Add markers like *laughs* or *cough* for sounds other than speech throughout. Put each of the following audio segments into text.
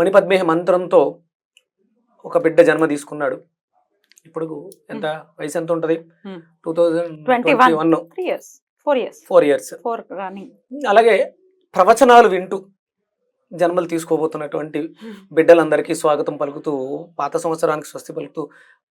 మణిపద్మేహ మంత్రంతో ఒక బిడ్డ జన్మ తీసుకున్నాడు. ఇప్పుడు ఎంత? వయసు ఎంత ఉంటుంది? Hmm. Two thousand 21. Twenty one four years four years అలాగే ప్రవచనాలు వింటూ జన్మలు తీసుకోబోతున్నటువంటి బిడ్డలందరికీ స్వాగతం పలుకుతూ పాత సంవత్సరానికి స్వస్తి పలుకుతూ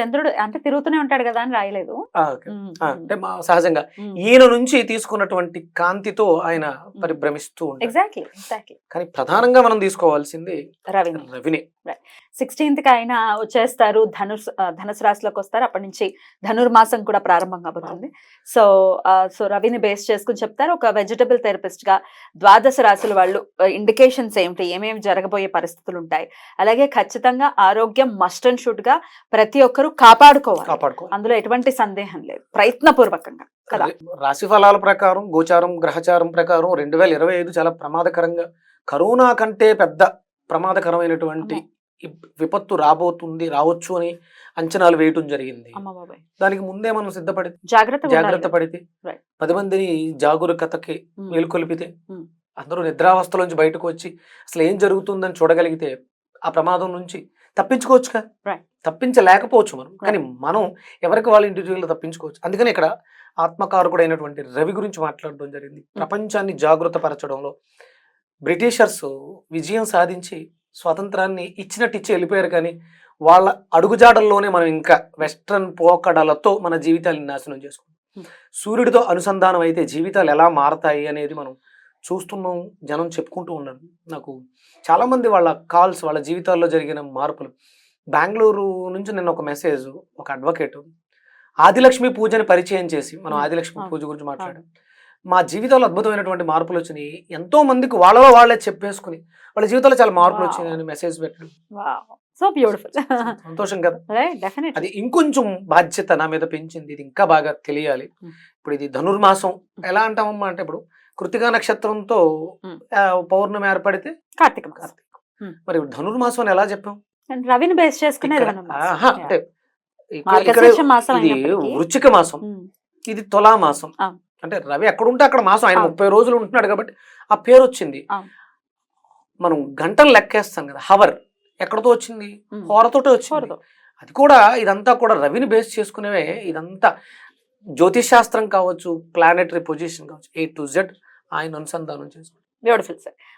చంద్రుడు అంటే తిరుగుతూనే ఉంటాడు కదా అని రాయలేదు. అంటే మా సహజంగా. ఈయన నుంచి తీసుకున్నటువంటి కాంతితో ఆయన పరిభ్రమిస్తూ ఉంటాడు. ఎగ్జాక్ట్లీ ఎగ్జాక్ట్లీ కానీ ప్రధానంగా మనం తీసుకోవాల్సింది రవిని. రవిని. సిక్స్టీన్త్కి ఆయన వచ్చేస్తారు ధనుస్ ధనుసు రాశిలోకి వస్తారు. అప్పటి నుంచి ధనుర్మాసం కూడా ప్రారంభం కాబోతుంది. సో సో రవిని బేస్ చేసుకుని చెప్తారు. ఒక వెజిటబుల్ థెరపిస్ట్గా ద్వాదశ రాశుల వాళ్ళు ఇండికేషన్స్ ఏమిటి? ఏమేమి జరగబోయే పరిస్థితులు ఉంటాయి? అలాగే ఖచ్చితంగా ఆరోగ్యం మస్ట్ అండ్ షుడ్గా ప్రతి ఒక్కరూ కాపాడుకోవాలి. కాపాడుకో అందులో ఎటువంటి సందేహం లేదు. ప్రయత్నపూర్వకంగా. కదా? రాశి ఫలాల ప్రకారం గోచారం గ్రహచారం ప్రకారం రెండు వేల ఇరవై ఐదు చాలా ప్రమాదకరంగా కరోనా కంటే పెద్ద ప్రమాదకరమైనటువంటి విపత్తు రాబోతుంది రావచ్చు అని అంచనాలు వేయటం జరిగింది. దానికి ముందే మనం సిద్ధపడి జాగ్రత్త జాగ్రత్త పడితే. పది మందిని జాగరూకతకి మేలుకొలిపితే Hmm. అందరూ నిద్రావస్థలోంచి బయటకు వచ్చి అసలు ఏం జరుగుతుందని చూడగలిగితే ఆ ప్రమాదం నుంచి తప్పించుకోవచ్చుగా. తప్పించలేకపోవచ్చు మనం. కానీ మనం ఎవరికి వాళ్ళ ఇండివిజువల్ తప్పించుకోవచ్చు. అందుకని ఇక్కడ ఆత్మకారకుడైనటువంటి రవి గురించి మాట్లాడడం జరిగింది. ప్రపంచాన్ని జాగృత పరచడంలో బ్రిటిషర్స్ విజయం సాధించి స్వాతంత్రాన్ని ఇచ్చినట్టు ఇచ్చి వెళ్ళిపోయారు కానీ వాళ్ళ అడుగుజాడల్లోనే మనం ఇంకా వెస్ట్రన్ పోకడలతో మన జీవితాన్ని నాశనం చేసుకుంటాం. సూర్యుడితో అనుసంధానం అయితే జీవితాలు ఎలా మారతాయి అనేది మనం చూస్తున్నాం జనం చెప్పుకుంటూ ఉన్నారు నాకు చాలా మంది వాళ్ళ కాల్స్ వాళ్ళ జీవితాల్లో జరిగిన మార్పులు బెంగళూరు నుంచి నిన్న ఒక మెసేజ్ ఒక అడ్వకేట్ ఆదిలక్ష్మి పూజని పరిచయం చేసి మనం. ఆదిలక్ష్మి. పూజ గురించి మాట్లాడాం మా జీవితంలో అద్భుతమైనటువంటి మార్పులు వచ్చినాయి. ఎంతో మందికి వాళ్ళలో వాళ్ళే చెప్పేసుకుని వాళ్ళ జీవితంలో చాలా మార్పులు. వచ్చినాయి అని మెసేజ్ పెట్టడం సో బ్యూటిఫుల్ సంతోషం కదా. *laughs* అది ఇంకొంచెం బాధ్యత నా మీద పెంచింది. ఇది ఇంకా బాగా తెలియాలి. Hmm. ఇప్పుడు ఇది ధనుర్మాసం. ఎలా అంటామమ్మా అంటే ఇప్పుడు కృతికా నక్షత్రంతో Hmm. పౌర్ణమి ఏర్పడితే కార్తీక కార్తీక. Hmm. మరి ధనుర్మాసం అని ఎలా చెప్పాం? రవిని బేస్ చేసుకునే. అంటే వృచ్చిక మాసం. ఇది తులా మాసం. అంటే రవి ఎక్కడ ఉంటే అక్కడ మాసం ఆయన. ముప్పై రోజులు ఉంటున్నాడు కాబట్టి ఆ పేరు వచ్చింది. మనం గంటలు లెక్కేస్తాం కదా హవర్ ఎక్కడతో వచ్చింది. హోరతోటే వచ్చింది. అది కూడా ఇదంతా కూడా రవిని బేస్ చేసుకునేవే ఇదంతా జ్యోతిష్ శాస్త్రం కావచ్చు ప్లానెటరీ పొజిషన్ కావచ్చు ఏ టు జెడ్ ఆయన అనుసంధానం చేసుకుంటాం బ్యూటిఫుల్ సార్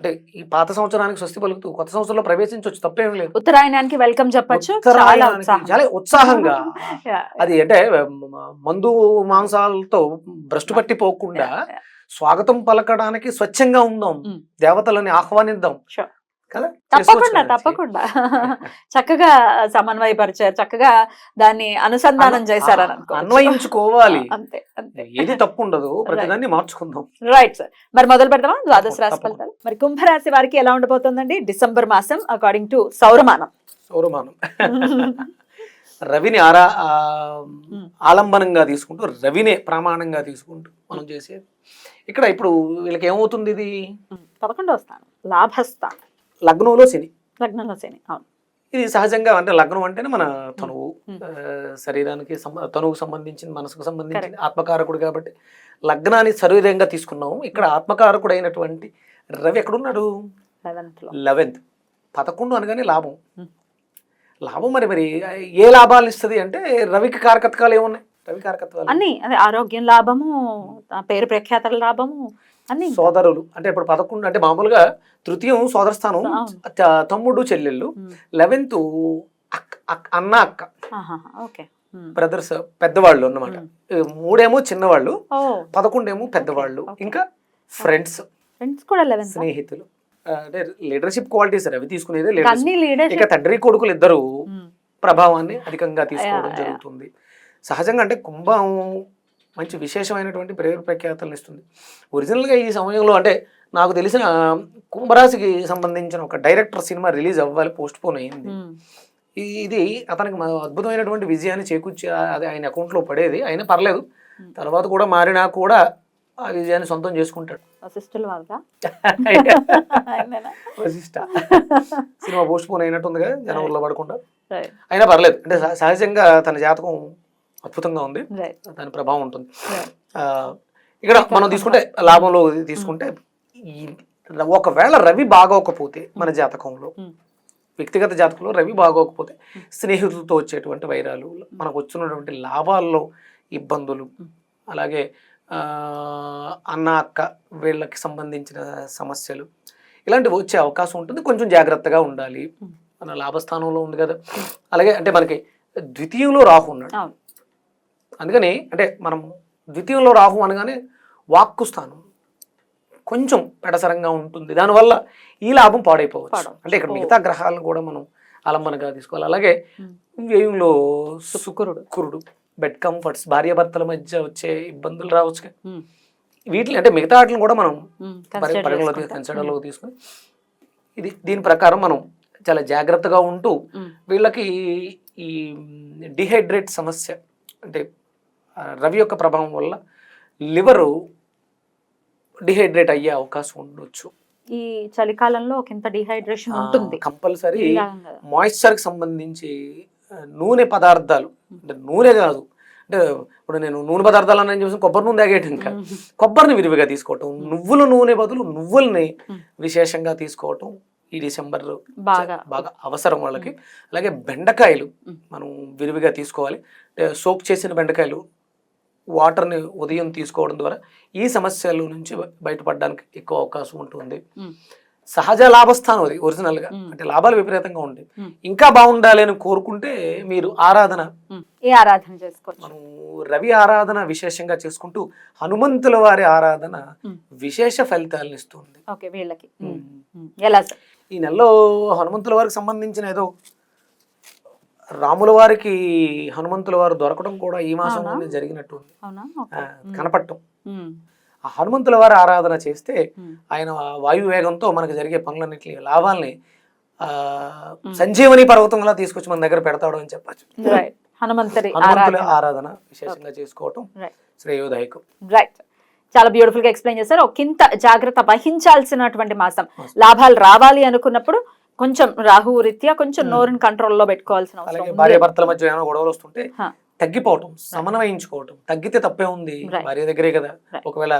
అంటే ఈ పాత సంవత్సరానికి స్వస్తి పలుకుతూ కొత్త సంవత్సరంలో ప్రవేశించవచ్చు తప్పేం లేదు. ఉత్తరాయణానికి వెల్కమ్ చెప్పొచ్చు. చాలా ఉత్సాహంగా. అది అంటే మందు మాంసాలతో భ్రష్టు పట్టి పోకుండా. స్వాగతం పలకడానికి స్వచ్ఛంగా ఉందాం. దేవతలని ఆహ్వానిద్దాం. కదా? తప్పకుండా. తప్పకుండా. చక్కగా సమన్వయపరిచారు చక్కగా దాన్ని అనుసంధానం చేశారని. అన్వయించుకోవాలి. అంతే అంతే. ఏది తప్పు ఉండదు *laughs* ప్రతిదాన్ని మార్చుకుందాం. రైట్ సార్ మరి మొదలు పెడదామా? ద్వాదశ రాశి. ఫలితాలు. మరి కుంభరాశి వారికి ఎలా ఉండబోతుందండి? డిసెంబర్ మాసం అకార్డింగ్ టు సౌరమానం. సౌరమానం. రవిని ఆరా. ఆలంబనంగా తీసుకుంటూ రవినే ప్రమాణంగా తీసుకుంటూ మనం చేసేది. ఇక్కడ ఇప్పుడు వీళ్ళకి ఏమవుతుంది ఇది? పదకొండవ స్థానం లాభస్థానం. లగ్నంలో శని. లగ్నంలో శని అవును. ఇది సహజంగా అంటే లగ్నం అంటేనే మన తనువు. శరీరానికి తనువుకు సంబంధించిన మనసుకు సంబంధించిన Correct. ఆత్మకారకుడు కాబట్టి లగ్నాన్ని సర్వీదంగా తీసుకున్నాము. ఇక్కడ ఆత్మకారకుడు అయినటువంటి రవి ఎక్కడున్నాడు? లెవెన్త్. పదకొండు అనగానే లాభం. లాభం మరి మరి ఏ లాభాలు ఇస్తుంది అంటే రవికి కారకత్వాలు ఏమున్నాయి? రవి కారకత్వాలు? అన్ని అదే ఆరోగ్యం లాభము పేరు ప్రఖ్యాతల లాభము. సోదరులు అంటే ఇప్పుడు పదకొండు అంటే మామూలుగా తృతీయం సోదర స్థానం తమ్ముడు చెల్లెళ్ళు. లెవెన్త్ అన్న అక్క. బ్రదర్స్ పెద్దవాళ్ళు అన్నమాట. మూడేమో చిన్నవాళ్ళు పదకొండేమో పెద్దవాళ్ళు. ఇంకా ఫ్రెండ్స్. ఫ్రెండ్స్ కూడా లెవెన్ స్నేహితులు. అంటే లీడర్షిప్ క్వాలిటీస్ అవి తీసుకునేది ఇక తండ్రి కొడుకులు ఇద్దరు ప్రభావాన్ని అధికంగా తీసుకోవడం. జరుగుతుంది. సహజంగా అంటే కుంభం మంచి విశేషమైనటువంటి పేరు ప్రఖ్యాతలను ఇస్తుంది. ఒరిజినల్గా ఈ సమయంలో అంటే నాకు తెలిసిన కుంభరాశికి సంబంధించిన ఒక డైరెక్టర్ సినిమా రిలీజ్ అవ్వాలి పోస్ట్ పోన్ అయింది. ఇది అతనికి అద్భుతమైనటువంటి విజయాన్ని చేకూర్చి అది ఆయన అకౌంట్లో పడేది. అయినా పర్లేదు. తర్వాత కూడా మారినా కూడా ఆ విజయాన్ని సొంతం చేసుకుంటాడు. వశిష్ట *laughs* సినిమా పోస్ట్ పోన్ అయినట్టుంది కదా జనవరిలో పడకుండా అయినా పర్లేదు. అంటే సహ- సహజంగా తన జాతకం అద్భుతంగా ఉంది. దాని ప్రభావం ఉంటుంది. ఇక్కడ మనం తీసుకుంటే లాభంలో తీసుకుంటే ఈ- ఒకవేళ రవి బాగోకపోతే మన జాతకంలో ఉమ్. వ్యక్తిగత జాతకంలో రవి బాగోకపోతే స్నేహితులతో వచ్చేటువంటి వైరాలు మనకు వచ్చినటువంటి లాభాల్లో ఇబ్బందులు అలాగే అన్న అక్క వీళ్ళకి సంబంధించిన సమస్యలు ఇలాంటివి వచ్చే అవకాశం ఉంటుంది. కొంచెం జాగ్రత్తగా ఉండాలి. మన లాభస్థానంలో ఉంది కదా. అలాగే అంటే మనకి ద్వితీయంలో రాహు ఉన్నాడు. అందుకని అంటే మనం ద్వితీయంలో రాహు అనగానే వాక్కు స్థానం కొంచెం పెడసరంగా ఉంటుంది దానివల్ల ఈ లాభం పాడైపోవచ్చు. అంటే ఇక్కడ మిగతా గ్రహాలను కూడా మనం అలంబనగా తీసుకోవాలి అలాగే. వ్యయంలో శుక్రుడు. శుక్రుడు బెడ్ కంఫర్ట్స్ భార్యాభర్తల మధ్య వచ్చే ఇబ్బందులు రావచ్చు. వీటిని అంటే మిగతా వాటిని కూడా మనం ఉమ్. పరి- Consider పరిగణలో చేసుకుంటాం. కన్సిడర్లోకి తీసుకుని ఇది దీని ప్రకారం మనం చాలా జాగ్రత్తగా ఉంటూ. వీళ్ళకి ఈ డిహైడ్రేట్ సమస్య అంటే రవి యొక్క ప్రభావం వల్ల లివరు డిహైడ్రేట్ అయ్యే అవకాశం ఉండొచ్చు ఈ చలికాలంలో ఇంత డిహైడ్రేషన్ ఉంటుంది కంపల్సరీ. మాయిశ్చర్కి సంబంధించి నూనె పదార్థాలు అంటే నూనె కాదు అంటే ఇప్పుడు నేను నూనె పదార్థాలు అని చూసి కొబ్బరి నూనె తాగేయటం ఇంకా. కొబ్బరిని విరివిగా తీసుకోవటం నువ్వుల నూనె బదులు నువ్వుల్ని. విశేషంగా తీసుకోవటం ఈ డిసెంబర్ బాగా బాగా అవసరం వాళ్ళకి అలాగే బెండకాయలు. మనం విరివిగా తీసుకోవాలి అంటే సోప్ చేసిన బెండకాయలు వాటర్ని ఉదయం తీసుకోవడం ద్వారా ఈ సమస్యల నుంచి బయటపడడానికి ఎక్కువ అవకాశం ఉంటుంది. సహజ లాభస్థానం అది ఒరిజినల్గా. అంటే లాభాలు విపరీతంగా ఉంటాయి. ఇంకా బాగుండాలి అని కోరుకుంటే మీరు ఆరాధన ఉమ్. ఏ ఆరాధన చేసుకోవచ్చు మనం రవి ఆరాధన విశేషంగా చేసుకుంటూ హనుమంతుల వారి ఆరాధన. విశేష ఫలితాలను ఇస్తుంది ఓకే వీళ్ళకి. ఎలా ఈ నెలలో హనుమంతుల వారికి సంబంధించిన ఏదో రాముల వారికి హనుమంతుల వారు దొరకడం కూడా ఈ మాసంలోనే? జరిగినట్టు. కనపడటం. ఆ హనుమంతుల వారి ఆరాధన చేస్తే. ఆయన వాయు వేగంతో మనకు జరిగే పనులన్నింటినీ లాభాల్ని. సంజీవని పర్వతంలా తీసుకొచ్చి మన దగ్గర పెడతాడు అని చెప్పచ్చు. హనుమంతుల ఆరాధన. విశేషంగా చేసుకోవటం రైట్ శ్రేయోదాయకం. రైట్ చాలా బ్యూటిఫుల్గా ఎక్స్ప్లెయిన్ చేశారు. ఒకంత జాగ్రత్త వహించాల్సినటువంటి మాసం. లాభాలు రావాలి అనుకున్నప్పుడు కొంచెం రాహు రీత్యా కొంచెం. నోరుని కంట్రోల్లో పెట్టుకోవాల్సిన అవసరం. భార్య భర్తల మధ్య ఏమైనా గొడవలు వస్తుంటే. తగ్గిపోవటం సమన్వయించుకోవటం తగ్గితే తప్పే ఉంది. భార్య దగ్గరే కదా. ఒకవేళ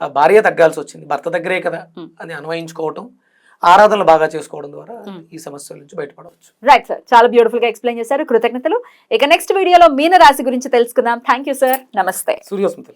భార్య తగ్గాల్సి వచ్చింది భర్త దగ్గరే కదా. అని అన్వయించుకోవటం ఆరాధనలు బాగా చేసుకోవడం ద్వారా. ఈ సమస్యల నుంచి బయటపడవచ్చు రైట్ సార్ చాలా బ్యూటిఫుల్గా ఎక్స్ప్లెయిన్ చేశారు కృతజ్ఞతలు ఇక నెక్స్ట్ వీడియోలో మీన రాశి గురించి తెలుసుకుందాం థ్యాంక్ యూ సార్ నమస్తే సూర్యోస్మితలు